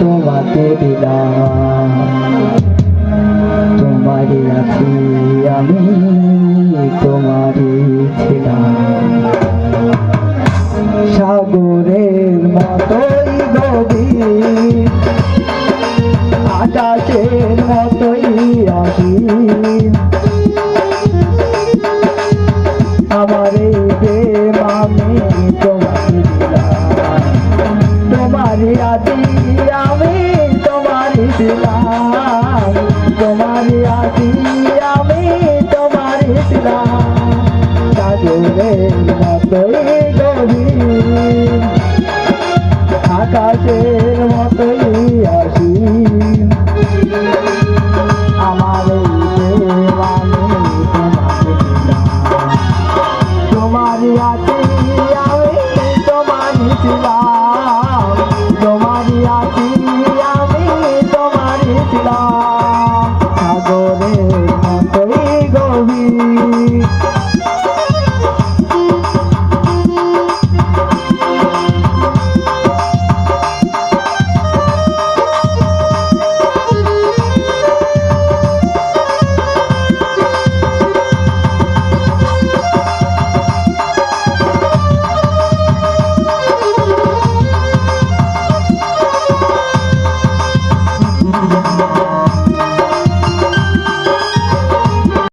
তোমাকে দিলাম। তোমারই আছি আমি তোমারই ছিলাম। সাগরের মতোই গভীর আকাশের মতোই অসীম আদি আমি তোমারি দিলাম তোমারি আদি আমি তোমারি দিলাম সাগরে মতোই আকাশের মতোই আসি আমার তোমারি আদি আমি তোমারি